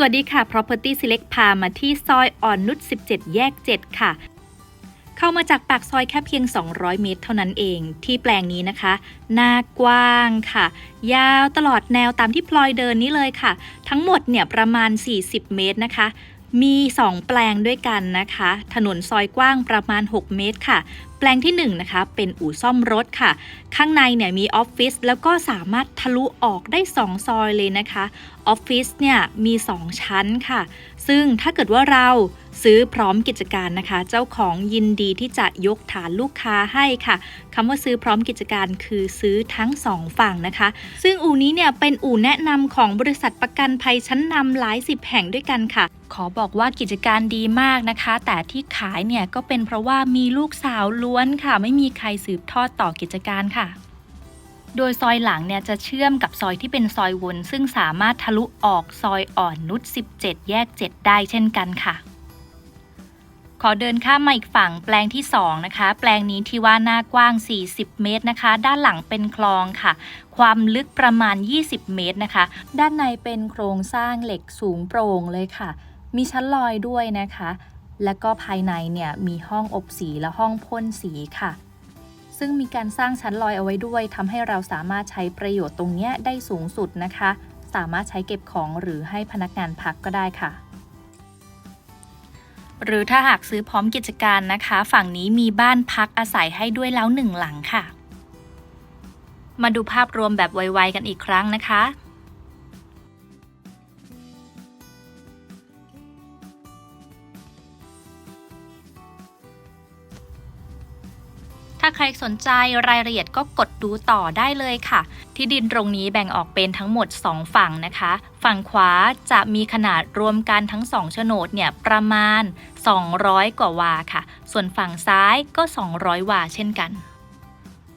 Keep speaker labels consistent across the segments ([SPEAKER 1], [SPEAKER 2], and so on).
[SPEAKER 1] สวัสดีค่ะ Property Select พามาที่ซอยอ่อนนุช 17 แยก 7 ค่ะ เข้ามาจากปากซอยแค่เพียง 200 เมตรเท่านั้นเอง ที่แปลงนี้นะคะ หน้ากว้างค่ะ ยาวตลอดแนวตามที่พลอยเดินนี้เลยค่ะ ทั้งหมดเนี่ยประมาณ 40 เมตรนะคะ มี 2 แปลงด้วยกันนะคะ ถนนซอยกว้างประมาณ 6 เมตรค่ะ แปลงที่ 1 นะคะ เป็นอู่ซ่อมรถค่ะ ข้างในเนี่ยมีออฟฟิศแล้วก็สามารถทะลุออกได้ 2 ซอยเลยนะคะ ออฟฟิศเนี่ยมี 2 ชั้นค่ะ ซึ่งถ้าเกิดว่าเราซื้อพร้อมกิจการนะคะ เจ้าของยินดีที่จะยกฐานลูกค้าให้ค่ะคำว่าซื้อพร้อมกิจการคือซื้อทั้งสองฝั่งนะคะ ซึ่งอู่นี้เนี่ยเป็นอู่แนะนำของบริษัทประกันภัยชั้นนำหลายสิบแห่งด้วยกันค่ะ อบอกว่ากิจการดีมากนะคะ แต่ที่ขายเนี่ยก็เป็นเพราะว่ามีลูกสาวล้วนค่ะ ไม่มีใครสืบทอดต่อกิจการค่ะ โดยซอยหลังเนี่ยจะเชื่อมกับซอยที่เป็นซอยวน ซึ่งสามารถทะลุออกซอยอ่อนนุช17 แยก 7 ได้เช่นกันค่ะ ขอเดินข้ามมาอีกฝั่งแปลงที่ 2 นะคะ แปลงนี้ที่ว่าหน้ากว้าง 40 เมตรนะคะ ด้านหลังเป็นคลองค่ะความลึกประมาณ 20 เมตรนะคะ ด้านในเป็นโครงสร้างเหล็กสูงโปร่งเลยค่ะ มีชั้นลอยด้วยนะคะ แล้วก็ภายในเนี่ยมีห้องอบสีและห้องพ่นสีค่ะ ซึ่งมีการสร้างชั้นลอยเอาไว้ด้วยทำให้เราสามารถใช้ประโยชน์ตรงเนี้ยได้สูงสุดนะคะ สามารถใช้เก็บของหรือให้พนักงานพักก็ได้ค่ะหรือถ้าหากซื้อพร้อมกิจการนะคะ ฝั่งนี้มีบ้านพักอาศัยให้ด้วยแล้วหนึ่งหลังค่ะ มาดูภาพรวมแบบไวๆกันอีกครั้งนะคะาใครสนใจรายละเอียดก็กดดูต่อได้เลยค่ะ ที่ดินตรงนี้แบ่งออกเป็นทั้งหมด 2 ฝั่งนะคะ ฝั่งขวาจะมีขนาดรวมกันทั้ง2โฉนดเนี่ยประมาณ 200 กว่าวาค่ะ ส่วนฝั่งซ้ายก็ 200 วาเช่นกัน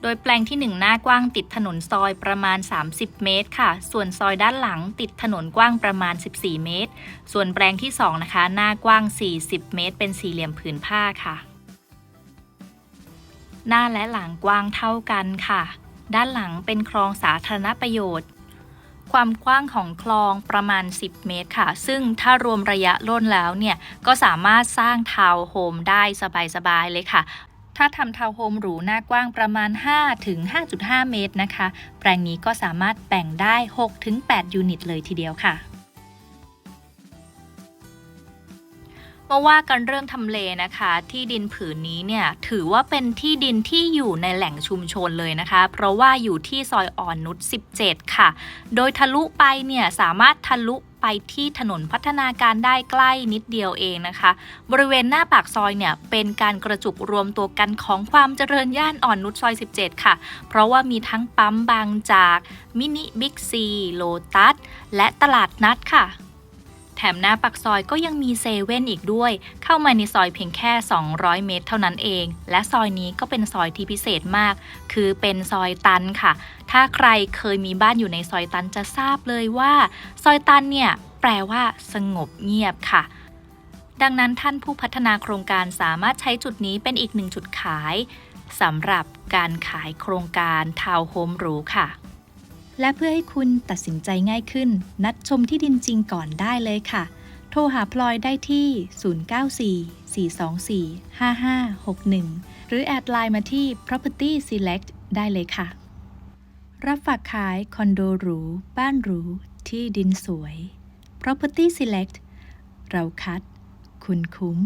[SPEAKER 1] โดยแปลงที่ 1 หน้ากว้างติดถนนซอยประมาณ 30 เมตร ค่ะ ส่วนซอยด้านหลังติดถนนกว้างประมาณ 14 เมตร ส่วนแปลงที่ 2 นะคะ หน้ากว้าง 40 เมตร เป็นสี่เหลี่ยมผืนผ้าค่ะ หน้าและหลังกว้างเท่ากันค่ะ ด้านหลังเป็นคลองสาธารณประโยชน์ ความกว้างของคลองประมาณ 10 เมตรค่ะ ซึ่งถ้ารวมระยะร่นแล้วเนี่ย ก็สามารถสร้างทาวน์โฮมได้สบายๆเลยค่ะถ้าทำทาวน์โฮมหรูหน้ากว้างประมาณ 5 ถึง 5.5 เมตรนะคะ แปลงนี้ก็สามารถแบ่งได้ 6 ถึง 8 ยูนิตเลยทีเดียวค่ะ มาว่ากันเรื่องทำเลนะคะ ที่ดินผืนนี้เนี่ยถือว่าเป็นที่ดินที่อยู่ในแหล่งชุมชนเลยนะคะ เพราะว่าอยู่ที่ซอยอ่อนนุช 17 ค่ะ โดยทะลุไปเนี่ยสามารถทะลุไปที่ถนนพัฒนาการได้ใกล้นิดเดียวเองนะคะ บริเวณหน้าปากซอยเนี่ยเป็นการกระจุกรวมตัวกันของความเจริญย่านอ่อนนุชซอย 17 ค่ะ เพราะว่ามีทั้งปั๊มบางจาก มินิบิ๊กซี โลตัส และตลาดนัดค่ะ ถมหน้าปากซอยก็ยังมีเซเว่นอีกด้วย เข้ามาในซอยเพียงแค่ 200 เมตร เท่านั้นเอง และซอยนี้ก็เป็นซอยที่พิเศษมาก คือเป็นซอยตันค่ะ ถ้าใครเคยมีบ้านอยู่ในซอยตันจะทราบเลยว่า ซอยตันเนี่ยแปลว่าสงบเงียบค่ะดังนั้นท่านผู้พัฒนาโครงการสามารถใช้จุดนี้เป็นอีกหนึ่งจุดขายสำหรับการขายโครงการทาวน์โฮมหรูค่ะ และเพื่อให้คุณตัดสินใจง่ายขึ้น นัดชมที่ดินจริงก่อนได้เลยค่ะ โทรหาพลอยได้ที่ 0944245561 หรือแอดไลน์มาที่ property select ได้เลยค่ะ รับฝากขายคอนโดหรู บ้านหรู ที่ดินสวย property select เราคัด คุณคุ้ม